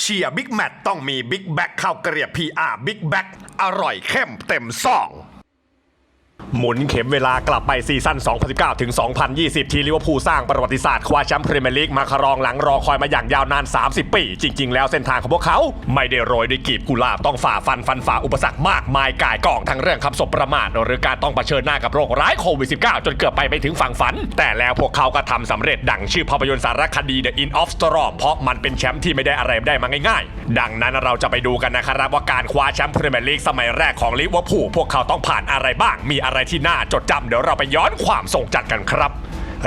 เชียร์บิ๊กแมตต้องมีบิ๊กแบ็กข้าวเกรียบพีอาร์บิ๊กแบ็กอร่อยเข้มเต็มซอง หมุนเข็มเวลากลับไปซีซั่น 2019 ถึง 2020 ที่ลิเวอร์พูลสร้างประวัติศาสตร์คว้าแชมป์พรีเมียร์ลีกมาครองหลังรอคอยมาอย่างยาวนาน 30 ปี จริง ๆ แล้วเส้นทางของพวกเขา ไม่ได้โรยด้วยกีบกุหลาบต้องฝ่าฟันฟันฝ่าอุปสรรคมากมายก่ายกองทั้งเรื่องคำสบประมาทหรือการต้องเผชิญหน้ากับโรคร้ายโควิด -19 จนเกือบไปไม่ถึงฝั่งฝัน แต่แล้วพวกเขาก็ทำสำเร็จดังชื่อภาพยนตร์สารคดี The In of Storm เพราะมันเป็นแชมป์ที่ไม่ได้อะไรได้มาง่าย ๆ ดังนั้นเราจะไปดูกันนะครับว่าการคว้าแชมป์พรีเมียร์ลีกสมัยแรกของลิเวอร์พูลพวกเขาต้องผ่านอะไรบ้างมีอะไรที่น่าจดจำเดี๋ยวเราไปย้อนความทรงจำกันครับ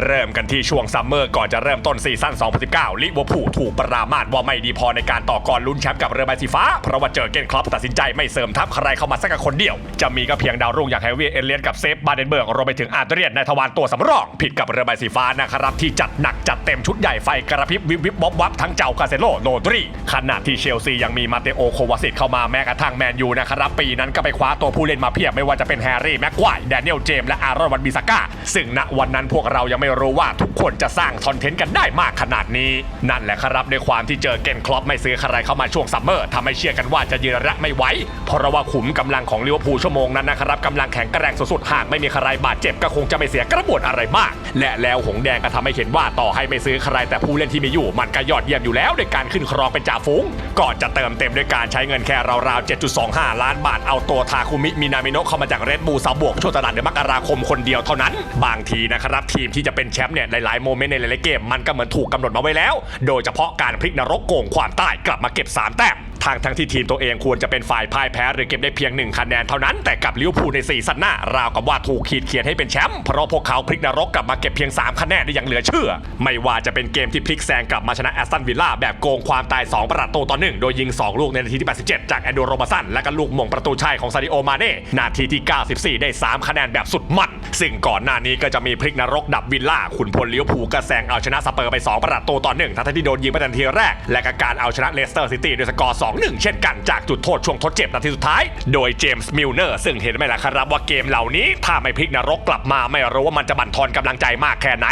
เริ่มกันที่ช่วงซัมเมอร์ก่อนจะเริ่มต้นซีซั่น 2019 ลิเวอร์พูลถูกปรามาสว่าไม่ดีพอในการต่อกรลุ้นแชมป์กับเรือใบสีฟ้า เพราะว่าเจอเกนคลับตัดสินใจไม่เสริมทัพใครเข้ามาสักคนเดียว จะมีก็เพียงดาวรุ่งอย่างแฮร์รี่เอเลียนกับเซฟบาเดนเบิร์กรวมไปถึงอาร์เดรียนในทวารตัวสำรอง ผิดกับเรือใบสีฟ้านะครับที่จัดหนักจัดเต็มชุดใหญ่ไฟกระพริบวิบวิบวับวับทั้งเจ้าคาเซโลโนดรีขณะที่เชลซียังมีมาเตโอโควาสิตเข้ามาแม้กระทั่งแมนยูนะครับปีนั้นก็ไปคว้าตัวผู้เล่นมาเพียบไม่ว่าจะเป็นแฮร์รี่แม็กควายแดเนียลเจมส์และอารอนวันบิสก้าซึ่งณวันนั้นพวกเรายังไม่รู้ว่าทุกคนจะสร้างคอนเทนต์กันได้มากขนาดนี้ นั่นแหละครับในความที่เจอเกนคลอปไม่ซื้อใครเข้ามาช่วงซัมเมอร์ทำให้เชื่อกันว่าจะยืนระไม่ไหวเพราะว่าขุมกำลังของลิเวอร์พูลชั่วโมงนั้นนะครับกำลังแข็งแกร่งสุดๆหากไม่มีใครบาดเจ็บก็คงจะไม่เสียกระบวนอะไรมาก และแล้วหงแดงก็ทำให้เห็นว่าต่อให้ไม่ซื้อใครแต่ผู้เล่นที่มีอยู่ มันก็ยอดเยี่ยมอยู่แล้วในการขึ้นครองเป็นจ่าฝูงก่อนจะเติมเต็มด้วยการใช้เงินแค่ราวๆ7.25 ล้านบาทเอาตัวทาคุมิมินามิโนะเข้ามาจากเรดบูซาบวกช่วงตลาดเดือนมกราคมคนเดียวเท่านั้น บางทีนะครับทีมที่จะเป็นแชมป์เนี่ยหลายๆโมเมนต์ในหลายๆเกมมันก็เหมือนถูกกำหนดมาไว้แล้ว โดยเฉพาะการพลิกนรกโกงความใต้กลับมาเก็บ3แต้ม ทางทั้งที่ทีมตัวเองควรจะเป็นฝ่ายพ่ายแพ้หรือเก็บได้เพียงหนึ่งคะแนนเท่านั้นแต่กับลิเวอร์พูลในซีซั่นหน้าราวกับว่าถูกขีดเขียนให้เป็นแชมป์เพราะพวกเขาพลิกนรกกลับมาเก็บเพียง 3 คะแนนได้อย่างเหลือเชื่อ ไม่ว่าจะเป็นเกมที่พลิกแซงกลับมาชนะแอสตันวิลล่าแบบโกงความตาย 2 ประตูต่อหนึ่งโดยยิง 2 ลูกในนาทีที่ 87 จากแอนโดโรมาสันและก็ลูกมงประตูชัยของซาดิโอมาเน่นาทีที่ 94 ได้ 3 คะแนนแบบสุดมันซึ่งก่อนหน้านี้ก็จะมีพลิกนรกดับวิลล่าขุนพลลิเวอร์พูลก็แซงเอาชนะสเปอร์ไป 2 ประตูต่อหนึ่งทั้งที่โดนยิงไปทันทีแรก และก็การเอาชนะเลสเตอร์ซิตี้ด้วยสกอร์2-1 เช่นกันจากจุดโทษช่วงทดเจ็บนาทีสุดท้าย โดยเจมส์มิลเนอร์ซึ่งเห็นไหมล่ะครับว่าเกมเหล่านี้ ถ้าไม่พลิกนรกกลับมาไม่รู้ว่ามันจะบั่นทอนกำลังใจมากแค่ไหน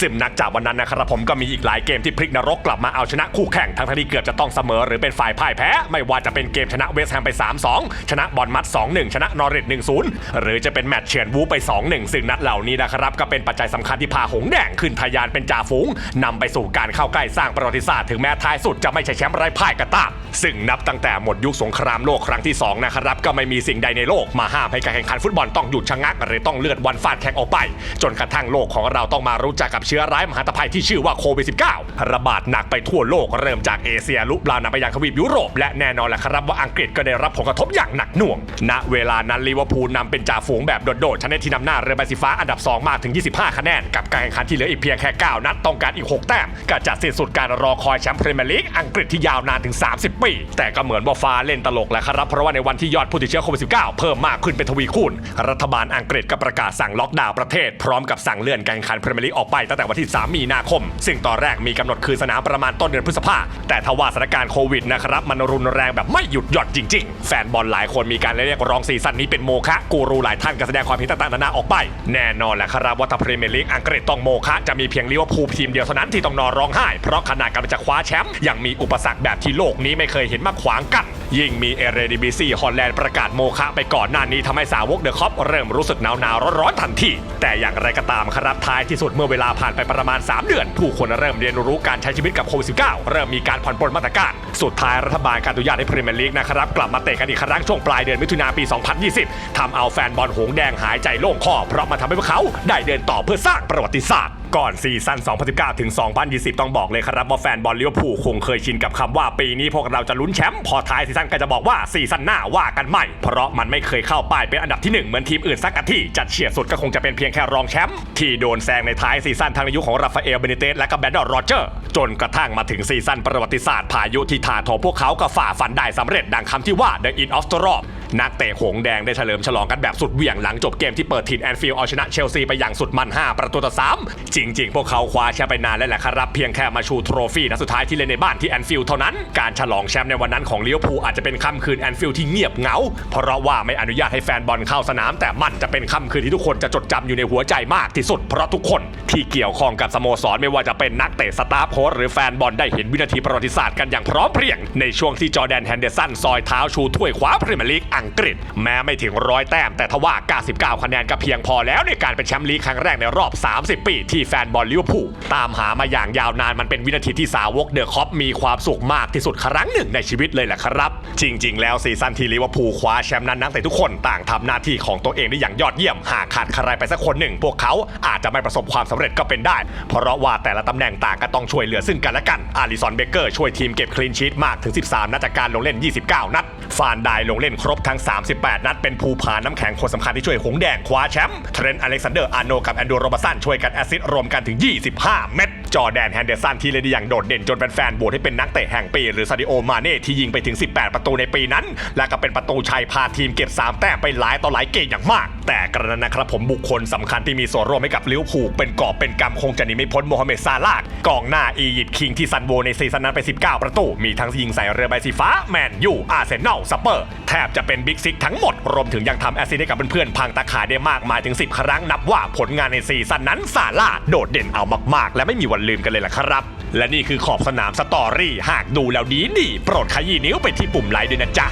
ซึ่งนักจากวันนั้นนะครับผมก็มีอีกหลายเกมที่พลิกนรกกลับมาเอาชนะคู่แข่งทั้งที่เกือบจะต้องเสมอหรือเป็นฝ่ายพ่ายแพ้ ไม่ว่าจะเป็นเกมชนะเวสต์แฮมไป 3-2 ชนะบอลมัด 2-1 ชนะนอริท1-0 หรือจะเป็นแมตช์เฉือนวูไป 2-1 ซึ่งนัดเหล่านี้นะครับก็เป็นปัจจัยสำคัญที่พาหงแดงขึ้นทะยานเป็นจ่าฝูงนำไปสู่การเข้าใกล้สร้างประวัติศาสตร์ถึงแม้ท้ายสุดจะไม่ใช่แชมป์ไร้พ่ายก็ตามซึ่งนับตั้งแต่หมดยุคสงครามโลกครั้งที่สองนะครับก็ไม่มีสิ่งใดในโลกมาห้ามให้การแข่งขันฟุตบอลต้องหยุดชะงักหรือต้องเลื่อนวันฟาดแข่งออกไป จนกระทั่งโลกของเราต้องมารู้จักกับเชื้อร้ายมหาภัยที่ชื่อว่าโควิด -19 ระบาดหนักไปทั่วโลกเริ่มจากเอเชียลุกลามนำไปยังทวีปยุโรปและแน่นอนแหละครับว่าอังกฤษก็ได้รับผลกระทบอย่างหนักหน่วง ณ เวลานั้นลิเวอร์พูลนำเป็นจ่าฝูงแบบโดดๆชนะที่นำหน้าเรือใบสีฟ้าอันดับ 2 มากถึง 25 คะแนน กับการแข่งขันที่เหลืออีกเพียงแค่ 9 นัดต้องการอีก 6 แต้มก็จะสิ้นสุดการรอคอยแชมป์พรีเมียร์ลีกอังกฤษที่ยาวนานถึง 30 ปีแต่ก็เหมือนว่าฟ้าเล่นตลกแหละครับ เพราะว่าในวันที่ยอดผู้ติดเชื้อโควิด -19 เพิ่มมากขึ้นเป็นทวีคูณ รัฐบาลอังกฤษก็ประกาศสั่งล็อกดาวน์ประเทศ พร้อมกับสั่งเลื่อนการแข่งขันพรีเมียร์ลีกออกไปตั้งแต่วันที่ 3 มีนาคม ซึ่งตอนแรกมีกำหนดคืนสนามประมาณต้นเดือนพฤษภาแต่ทว่าสถานการณ์โควิดนะครับมันรุนแรงแบบไม่หยุดหย่อนจริง ๆ แฟนบอลหลายคนมีการเรียกร้องซีซั่นนี้เป็นโมฆะกูรูหลายท่านก็แสดงความเห็นต่างๆนานาออกไป แน่นอนแหละครับว่าถ้าพรีเมียร์ลีกอังกฤษต้องโมฆะจะมีเพียงลิเวอร์พูลทีมเดียวเท่านั้นที่ต้องนอนร้องไห้เพราะขนาดกำลังจะคว้าแชมป์ยังมีอุปสรรคแบบที่โลกนี้ไม่เคยเห็นมาขวางกัน ยิ่งมีเอเรดิบิซีฮอลแลนด์ประกาศโมฆะไปก่อนหน้านี้ทำให้สาวกเดอะคอปเริ่มรู้สึกหนาวหนาวร้อนๆทันที แต่อย่างไรก็ตามครับท้ายที่สุดเมื่อเวลาผ่านไปประมาณ 3 เดือน ผู้คนเริ่มเรียนรู้การใช้ชีวิตกับโควิด -19 เริ่มมีการผ่อนปลนมาตรการ สุดท้ายรัฐบาลการอนุญาตให้พรีเมียร์ลีกนะครับกลับมาเตะกันอีกครั้งช่วงปลายเดือนมิถุนายนปี 2020ทำเอาแฟนบอลหงแดงหายใจโล่งคอเพราะมาทำให้พวกเขาได้เดินต่อเพื่อสร้างประวัติศาสตร์ ก่อนซีซั่น 2019 ถึง 2020 ต้องบอกเลยครับว่าแฟนบอลลิเวอร์พูลคงเคยชินกับคำว่าปีนี้พวกเราจะลุ้นแชมป์พอท้ายซีซั่นก็จะบอกว่าซีซั่นหน้าว่ากันใหม่ เพราะมันไม่เคยเข้าป้ายเป็นอันดับที่ 1 เหมือนทีมอื่นสักที่จัดเฉียดสุดก็คงจะเป็นเพียงแค่รองแชมป์ที่โดนแซงในท้ายซีซั่นทางในยุคของราฟาเอลเบนิเตสและก็แบนดอร์โรเจอร์จนกระทั่งมาถึงซีซั่นประวัติศาสตร์พายุที่ถาโถมพวกเขาก็ฝ่าฟันได้สำเร็จดังคำที่ว่า The End of Storm นักเตะหงแดงได้เฉลิมฉลองกันแบบสุดเหวี่ยงหลังจบเกมที่เปิดถิ่นแอนฟิลด์เอาชนะเชลซีไปอย่างสุดมัน 5 ประตูต่อ3จริง ๆ พวกเขาคว้าแชมป์ไปนานแล้วแหละครับ เพียงแค่มาชูโทรฟี่นัดสุดท้ายที่เล่นในบ้านที่แอนฟิลด์เท่านั้น การฉลองแชมป์ในวันนั้นของลิเวอร์พูลอาจจะเป็นค่ำคืนแอนฟิลด์ที่เงียบเหงา เพราะว่าไม่อนุญาตให้แฟนบอลเข้าสนาม แต่มันจะเป็นค่ำคืนที่ทุกคนจะจดจำอยู่ในหัวใจมากที่สุด เพราะทุกคนที่เกี่ยวข้องกับสโมสรไม่ว่าจะเป็นนักเตะสตาฟโค้ชหรือแฟนบอลได้เห็นวินาทีประวัติศาสตร์กันอย่างพร้อมเพรียงในช่วงที่จอแดนแฮนเดอร์สันซอยเท้าชูถ้วยคว้าพรีเมียร์ลีกอังกฤษ แม้ไม่ถึงร้อยแต้ม แต่ทว่า 99 คะแนนก็เพียงพอแล้วในการเป็นแชมป์ลีกครั้งแรกในรอบ 30 ปี ที่แฟนบอลลิเวอร์พูลตามหามาอย่างยาวนานมันเป็นวินาทีที่สาวกเดอะคอปมีความสุขมากที่สุดครั้งหนึ่งในชีวิตเลยแหละครับ จริง ๆ แล้วซีซั่นที่ลิเวอร์พูลคว้าแชมป์นั้นนักเตะทุกคนต่างทำหน้าที่ของตัวเองได้อย่างยอดเยี่ยม หากขาดใครไปสักคนหนึ่ง พวกเขาอาจจะไม่ประสบความสำเร็จก็เป็นได้ เพราะว่าแต่ละตำแหน่งต่างก็ต้องช่วยเหลือซึ่งกันและกันอาริสันเบเกอร์ช่วยทีมเก็บคลีนชีตมากถึง 13นัดจากการลงเล่น 29 นัดฟานไดลงเล่นครบทั้ง 38 นัด เป็นภูผาน้ำแข็งคนสำคัญที่ช่วยหงแดงคว้าแชมป์เทรนต์อเล็กซานเดอร์อานโนกับแอนดรูโรบสันช่วยกันแอสซิสต์รวมกันถึง 25 เม็ดจอแดนแฮนเดอร์สันที่เล่นได้อย่างโดดเด่นจนเป็นแฟนๆโหวตให้เป็นนักเตะแห่งปี หรือซาดิโอมาเน่ที่ยิงไปถึง 18 ประตูในปีนั้น และก็เป็นประตูชัยพาทีมเก็บ 3 แต้มไปหลายต่อหลายเกมอย่างมาก แต่กระนั้นนะครับผมบุคคลสำคัญที่มีส่วนร่วมให้กับลิเวอร์พูลเป็นกอบเป็นกำคงจะหนีไม่พ้นโมฮัมเหม็ดซาลาห์กองหน้าอียิปต์คิงที่ซันโวในซีซั่นนั้นไป 19 ประตู มีทั้งยิงใส่เรือใบสีฟ้าแมนยูอาร์เซนอลสเปอร์แทบจะเป็นบิ๊กซิกทั้งหมด รวมถึงยังทำแอสซิสต์ให้กับเพื่อนๆพังตาข่ายได้มากมายถึง 10 ครั้งนับว่าผลงานในซีซั่นนั้นซาลาห์โดดเด่นเอามากๆ และไม่มีวันลืมกันเลยล่ะครับ และนี่คือขอบสนามสตอรี่หากดูแล้วดีดีโปรดขยี้นิ้วไปที่ปุ่มไลค์ด้วยนะจ๊ะ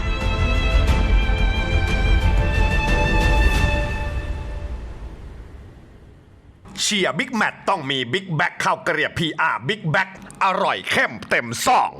เชียร์บิ๊กแมตต้องมีบิ๊กแบ็คข้าวเกรียบพีอาร์บิ๊กแบ็คอร่อยเข้มเต็มซอง